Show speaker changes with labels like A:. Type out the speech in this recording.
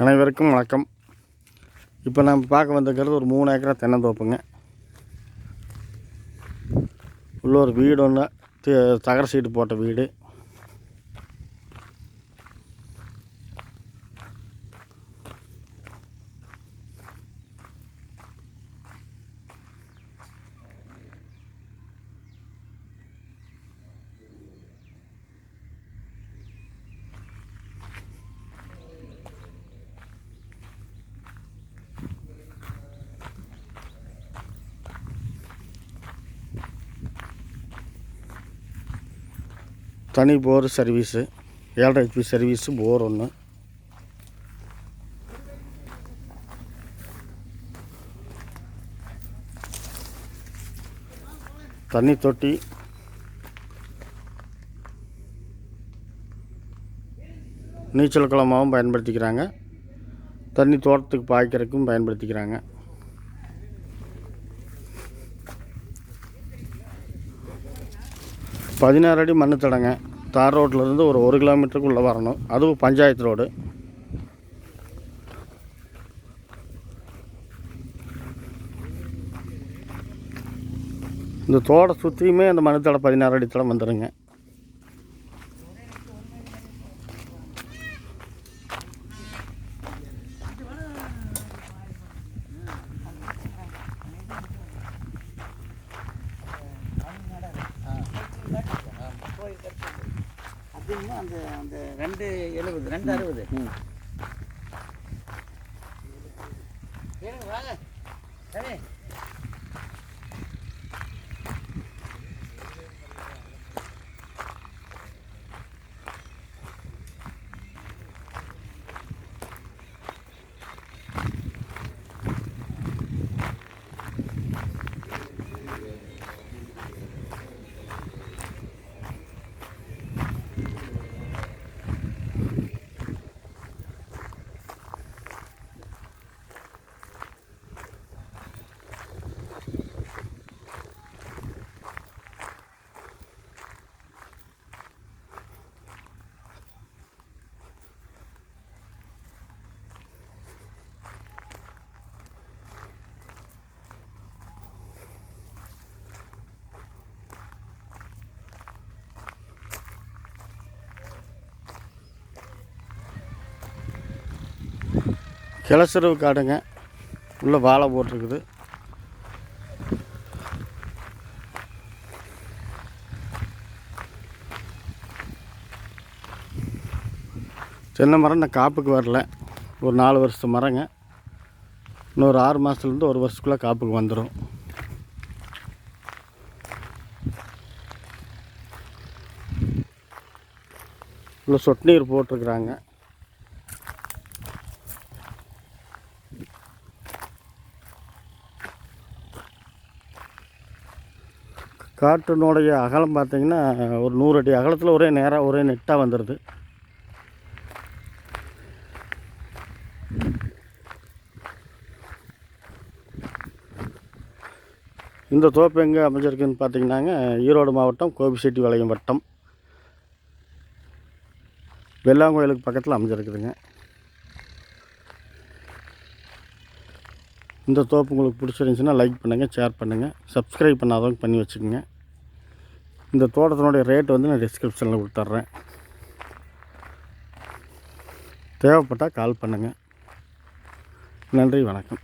A: அனைவருக்கும் வணக்கம். இப்போ நம்ம பார்க்க வந்திருக்கிறது ஒரு மூணு ஏக்கரா தென்னந்தோப்புங்க. உள்ள ஒரு வீடு ஒன்று தகர சீட்டு போட்ட வீடு. தனி போர் சர்வீஸு ஏழரை ஹெச்பி சர்வீஸு போர் ஒன்று தண்ணி தொட்டி. நீச்சல் குளமாகவும் பயன்படுத்திக்கிறாங்க. தண்ணி தோட்டத்துக்கு பாய்க்கிறதுக்கும் பயன்படுத்திக்கிறாங்க. பதினாறு அடி மண்ணு தடங்க. தார் ரோட்லேருந்து ஒரு ஒரு கிலோமீட்டருக்குள்ளே வரணும். அதுவும் பஞ்சாயத்து ரோடு. இந்த தோட சுற்றியுமே அந்த மனுத்தடை பதினாறு அடி தடம் வந்துடுங்க
B: அப்படின்னா அந்த அந்த ரெண்டு எழுபது ரெண்டு அறுபது. வாங்க. சரி
A: கிளசரவு காடுங்க. உள்ளே வாழை போட்டிருக்குது. தென்னை மரம் நான் காப்புக்கு வரல. ஒரு நாலு வருஷத்து மரங்க. இன்னொரு ஆறு மாதத்துலேருந்து ஒரு வருஷத்துக்குள்ளே காப்புக்கு வந்துடும் உள்ள சொட்டு நீர் போட்டிருக்குறாங்க. காட்டினுடைய அகலம் பார்த்தீங்கன்னா ஒரு நூறு அடி அகலத்தில் ஒரே நேராக ஒரே நெட்டாக வந்துடுது இந்த தோப்பு எங்கே அமைஞ்சிருக்குன்னு பார்த்தீங்கன்னாங்க ஈரோடு மாவட்டம் கோபிச்செட்டிபாளையம் வட்டம். வெள்ளாங்கோயிலுக்கு பக்கத்தில் அமைஞ்சிருக்குதுங்க. இந்த தோப்பு உங்களுக்கு பிடிச்சிருந்துச்சுன்னா லைக் பண்ணுங்கள் ஷேர் பண்ணுங்கள் சப்ஸ்கிரைப் பண்ணாதவங்க பண்ணி வச்சுக்கோங்க. இந்த தோட்டத்தினுடைய ரேட் வந்து நான் டிஸ்கிரிப்ஷனில் கொடுத்துட்றேன். தேவைப்பட்டால் கால் பண்ணுங்கள் நன்றி வணக்கம்.